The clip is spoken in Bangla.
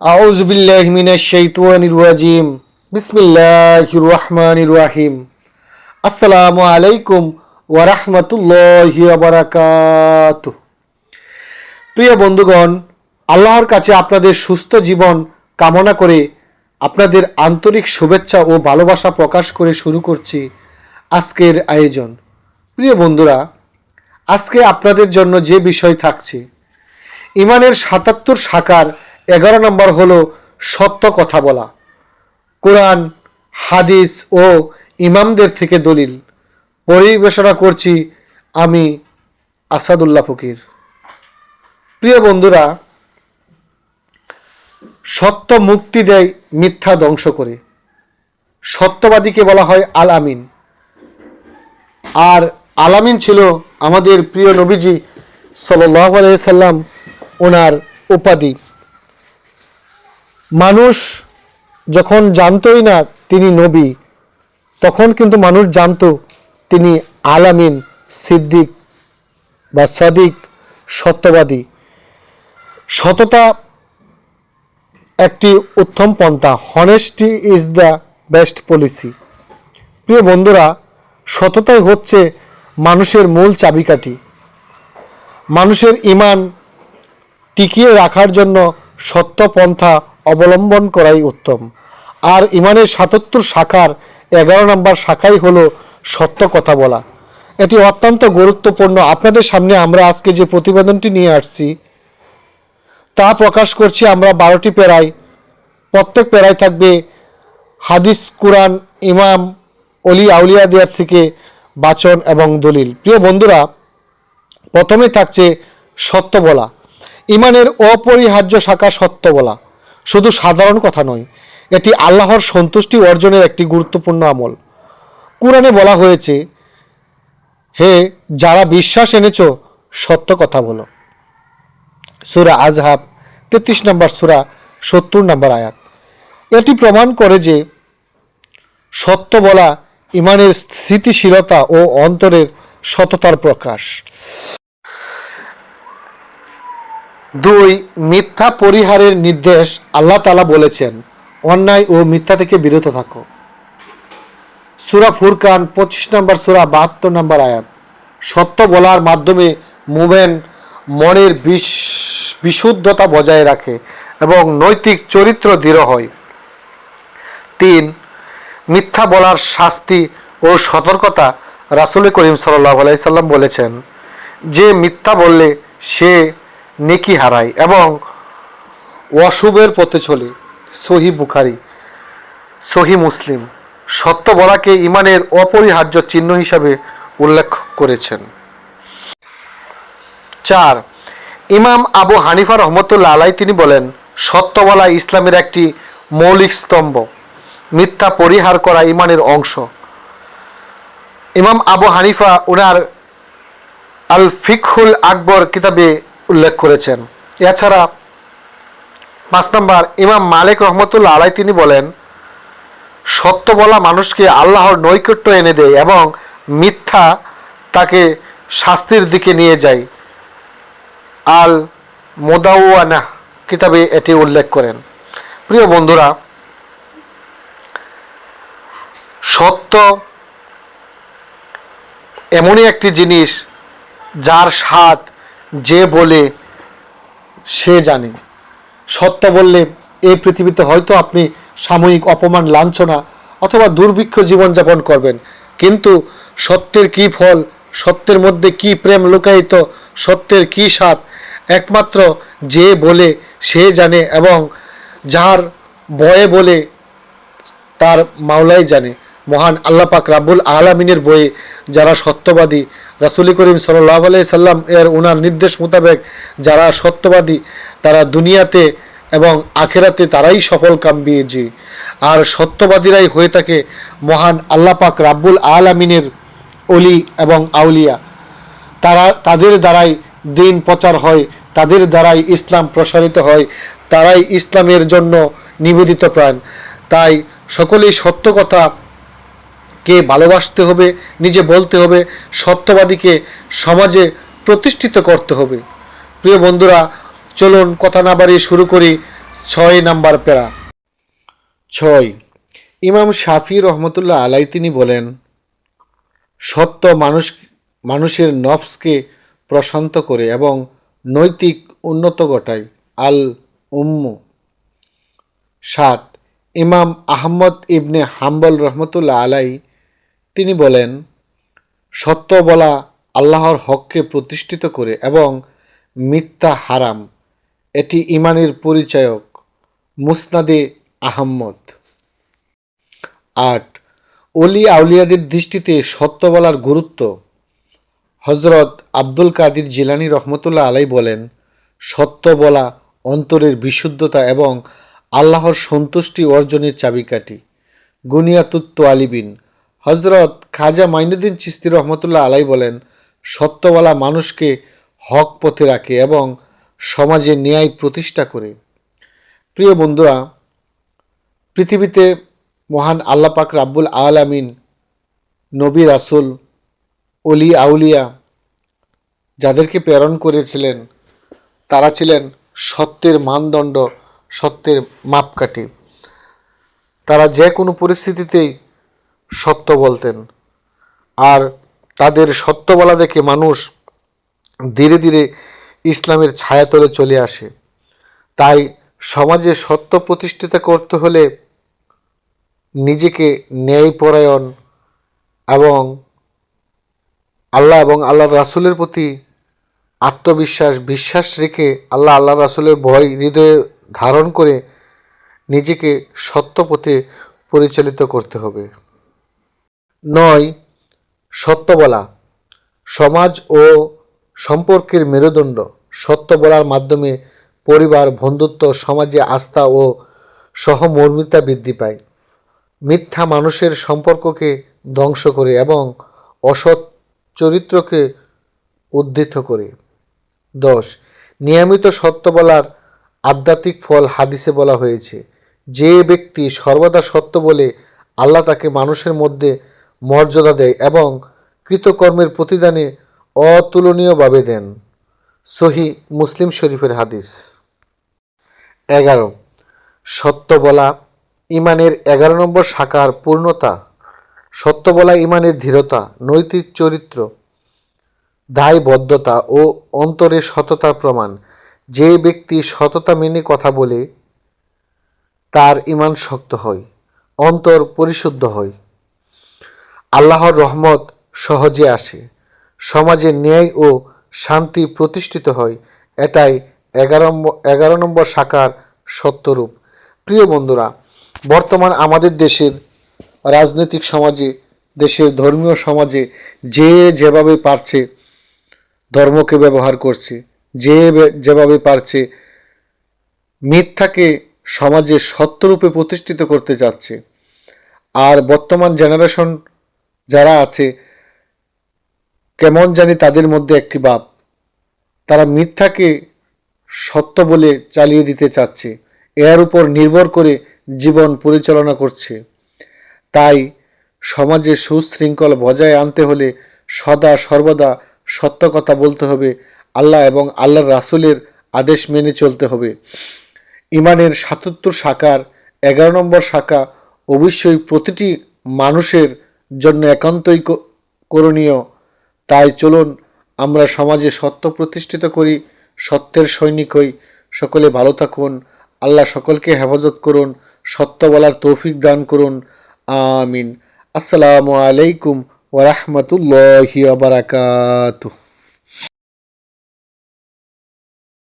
আউজ বিল্লাহ মিনা রাহিম। আসসালামু আলাইকুম ওয়ারাহমতুল্লাহ প্রিয় বন্ধুগণ, আল্লাহর কাছে আপনাদের সুস্থ জীবন কামনা করে আপনাদের আন্তরিক শুভেচ্ছা ও ভালোবাসা প্রকাশ করে শুরু করছি আজকের আয়োজন। প্রিয় বন্ধুরা, আজকে আপনাদের জন্য যে বিষয় থাকছে, ইমানের সাতাত্তর শাখার এগারো নম্বর হলো সত্য কথা বলা। কোরআন, হাদিস ও ইমামদের থেকে দলিল। পরিবেশনা করছি আমি আসাদুল্লাহ ফকির। প্রিয় বন্ধুরা, সত্য মুক্তি দেয় মিথ্যা ধ্বংস করে। সত্যবাদীকে বলা হয় আল আমিন আর আলামিন ছিল আমাদের প্রিয় নবীজি সাল্লাম, ওনার উপাধি। মানুষ যখন জানতই না তিনি নবী, তখন কিন্তু মানুষ জানতো তিনি আলামিন, সিদ্দিক বা সদিক, সত্যবাদী। সততা একটি উত্তম পন্থা। Honesty is the best policy প্রিয় বন্ধুরা, সততাই হচ্ছে মানুষের মূল চাবিকাঠি। মানুষের ইমান টিকিয়ে রাখার জন্য সত্য পন্থা অবলম্বন করাই উত্তম। আর ইমানের সাতাত্তর শাখার এগারো নম্বর শাখাই হলো সত্য কথা বলা। এটি অত্যন্ত গুরুত্বপূর্ণ। আপনাদের সামনে আমরা আজকে যে প্রতিবেদনটি নিয়ে আসছি, তা প্রকাশ করছি আমরা বারোটি পেরায় প্রত্যেক পেরায় থাকবে হাদিস, কুরআন, ইমাম অলি আউলিয়া দেয়ার থেকে বাচন এবং দলিল। প্রিয় বন্ধুরা, প্রথমে থাকছে সত্য বলা। ইমানের অপরিহার্য শাখা সত্য বলা। শুধু সাধারণ কথা নয়, এটি আল্লাহর সন্তুষ্টি অর্জনের একটি গুরুত্বপূর্ণ আমল। কোরআনে বলা হয়েছে, হে, যারা বিশ্বাস এনেছ, সত্য কথা বলো। সুরা আজহাব, তেত্রিশ নম্বর সুরা, সত্তর নম্বর আয়াত। এটি প্রমাণ করে যে, সত্য বলা ইমানের স্থিতিশীলতা ও অন্তরের সততার প্রকাশ। দুই, মিথ্যা পরিহারের নির্দেশ আল্লাহ তালা বলেছেন, অন্যায় ও মিথ্যা থেকে বিরত থাকো। সুরা ফুরকান পঁচিশ নম্বর সুরা, বাহাত্তর নম্বর আয়াত। সত্য বলার মাধ্যমে মোমেন মনের বিশ- বিশুদ্ধতা বজায় রাখে এবং নৈতিক চরিত্র দৃঢ় হয়। তিন, মিথ্যা বলার শাস্তি ও সতর্কতা রাসুল করিম সাল্লাহ আলাইসাল্লাম বলেছেন, যে মিথ্যা বললে সে নেকি হারায় এবং অশুভের পথে চলে সহি বুখারি, সহি মুসলিম। সত্য বলাকে ইমানের অপরিহার্য চিহ্ন হিসাবে উল্লেখ করেছেন। চার, ইমাম আবু হানিফা রহমতুল্লা আলাই তিনি বলেন, সত্য বলা ইসলামের একটি মৌলিক স্তম্ভ, মিথ্যা পরিহার করা ইমানের অংশ। ইমাম আবু হানিফা ওনার আল ফিকহুল আকবর কিতাবে উল্লেখ করেছেন। এছাড়া পাঁচ নম্বর, ইমাম মালিক রহমতুল্লাহ আলাই তিনি বলেন, সত্য বলা মানুষকে আল্লাহর নৈকট্য এনে দেয় এবং মিথ্যা তাকে শাস্তির দিকে নিয়ে যায়। আল মোদাওয়ানা কিতাবে এটি উল্লেখ করেন। প্রিয় বন্ধুরা, সত্য এমনই একটি জিনিস যার স্বাদ যে বলে সে জানে। সত্য বললে এই পৃথিবীতে হয়তো আপনি সাময়িক অপমান, লাঞ্ছনা অথবা দুর্ভিক্ষ জীবনযাপন করবেন। কিন্তু সত্যের কি ফল, সত্যের মধ্যে কি প্রেম লুকায়িত, সত্যের কি স্বাদ, একমাত্র যে বলে সে জানে এবং যার বয়ে বলে তার মাওলাই জানে। মহান আল্লাহ পাক রাব্বুল আলামিনের বইয়ে যারা সত্যবাদী, রাসুলি করিম সাল্লাহ আলাই সাল্লাম এর ওনার নির্দেশ মোতাবেক যারা সত্যবাদী, তারা দুনিয়াতে এবং আখেরাতে তারাই সফল কাম্বিয়েজি আর সত্যবাদীরাই হয়ে থাকে মহান আল্লাহ পাক রাব্বুল আলামিনের অলি এবং আউলিয়া। তারা, তাদের দ্বারাই দিন প্রচার হয়, তাদের দ্বারাই ইসলাম প্রসারিত হয়, তারাই ইসলামের জন্য নিবেদিত প্রাণ। তাই সকলেই সত্য কথা কে ভালোবাসতে হবে, নিজে বলতে হবে, সত্যবাদীকে সমাজে প্রতিষ্ঠিত করতে হবে। প্রিয় বন্ধুরা, চলুন কথা না বাড়িয়ে শুরু করি ছয় নাম্বার প্যারা। ছয়, ইমাম শাফি রহমতুল্লাহ আলাই তিনি বলেন, সত্য মানুষ, মানুষের নফসকে প্রশান্ত করে এবং নৈতিক উন্নত ঘটায়। আল উম্মু। সাত, ইমাম আহমদ ইবনে হাম্বল রহমতুল্লাহ আলাই তিনি বলেন, সত্য বলা আল্লাহর হককে প্রতিষ্ঠিত করে এবং মিথ্যা হারাম, এটি ইমানের পরিচায়ক মুসনাদে আহম্মদ। আট অলি আউলিয়াদের দৃষ্টিতে সত্য বলার গুরুত্ব। হজরত আব্দুল কাদির জিলানি রহমতুল্লাহ আলাই বলেন, সত্য বলা অন্তরের বিশুদ্ধতা এবং আল্লাহর সন্তুষ্টি অর্জনের চাবিকাঠি। গুনিয়াতুত আলিবিন হজরত খাজা মাইনুদ্দিন চিস্তি রহমতুল্লাহ আলাই বলেন সত্য বলা মানুষকে হক পথে রাখে এবং সমাজে ন্যায় প্রতিষ্ঠা করে। প্রিয় বন্ধুরা, পৃথিবীতে মহান আল্লাহ পাক রাব্বুল আলামিন, নবী রাসুল অলি আউলিয়া যাদেরকে প্রেরণ করেছিলেন, তারা ছিলেন সত্যের মানদণ্ড, সত্যের মাপকাঠি। তারা যে কোনো পরিস্থিতিতেই সত্য বলতেন। আর তাদের সত্য বলা দেখে মানুষ ধীরে ধীরে ইসলামের ছায়াতলে চলে আসে। তাই সমাজে সত্য প্রতিষ্ঠিত করতে হলে নিজেকে ন্যায়পরায়ণ এবং আল্লাহ এবং আল্লাহর রাসুলের প্রতি আত্মবিশ্বাস, বিশ্বাস রেখে আল্লাহ আল্লাহ রাসুলের ভয় হৃদয়ে ধারণ করে নিজেকে সত্য পথে পরিচালিত করতে হবে। নয়, সত্য বলা। সমাজ ও সম্পর্কের মেরুদণ্ড। সত্য বলার মাধ্যমে পরিবার, বন্ধুত্ব, সমাজে আস্থা ও সহমর্মিতা বৃদ্ধি পায়। মিথ্যা মানুষের সম্পর্ককে ধ্বংস করে এবং অসৎ চরিত্রকে উদ্ধৃত করে। দশ, নিয়মিত সত্য বলার আধ্যাত্মিক ফল হাদিসে বলা হয়েছে, যে ব্যক্তি সর্বদা সত্য বলে আল্লাহ তাকে মানুষের মধ্যে মর্যাদা দেয় এবং কৃতকর্মের প্রতিদানে অতুলনীয়ভাবে দেন। সহি মুসলিম শরীফের হাদিস। এগারো, সত্য বলা ইমানের এগারো নম্বর শাখার পূর্ণতা। সত্য বলা ইমানের ধীরতা, নৈতিক চরিত্র, দায়বদ্ধতা ও অন্তরের সততার প্রমাণ। যে ব্যক্তি সততা মেনে কথা বলে, তার ইমান শক্ত হয়, অন্তর পরিশুদ্ধ হয়। আল্লাহর রহমত সহজে আসে। সমাজে ন্যায় ও শান্তি প্রতিষ্ঠিত হয়। এটাই এগারো এগারো নম্বর শাখার সত্যরূপ। প্রিয় বন্ধুরা, বর্তমান আমাদের দেশের রাজনৈতিক সমাজে, দেশের ধর্মীয় সমাজে যে যেভাবে পারছে, ধর্মকে ব্যবহার করছে, যে যেভাবে পারছে, মিথ্যাকে সমাজে সত্যরূপে প্রতিষ্ঠিত করতে যাচ্ছে আর বর্তমান জেনারেশন যারা আছে, কেমন জানি তাদের মধ্যে একটি ভাব তারা মিথ্যাকে সত্য বলে চালিয়ে দিতে চাচ্ছে, এর উপর নির্ভর করে জীবন পরিচালনা করছে। তাই সমাজে সুশৃঙ্খল বজায় আনতে হলে সদা সর্বদা সত্য কথা বলতে হবে, আল্লাহ এবং আল্লাহর রাসূলের আদেশ মেনে চলতে হবে। ইমানের সাতাত্তর শাখার এগারো নম্বর শাখা অবশ্যই প্রতিটি মানুষের জন্য একান্তই করণীয়। তাই চলুন আমরা সমাজে সত্য প্রতিষ্ঠিত করি, সত্যের সৈনিক হই। সকলে ভালো থাকুন। আল্লাহ সকলকে হেফাজত করুন, সত্য বলার তৌফিক দান করুন। আমিন। আসসালামু আলাইকুম ওরহমতুল্লাহ বারাকাতুহ।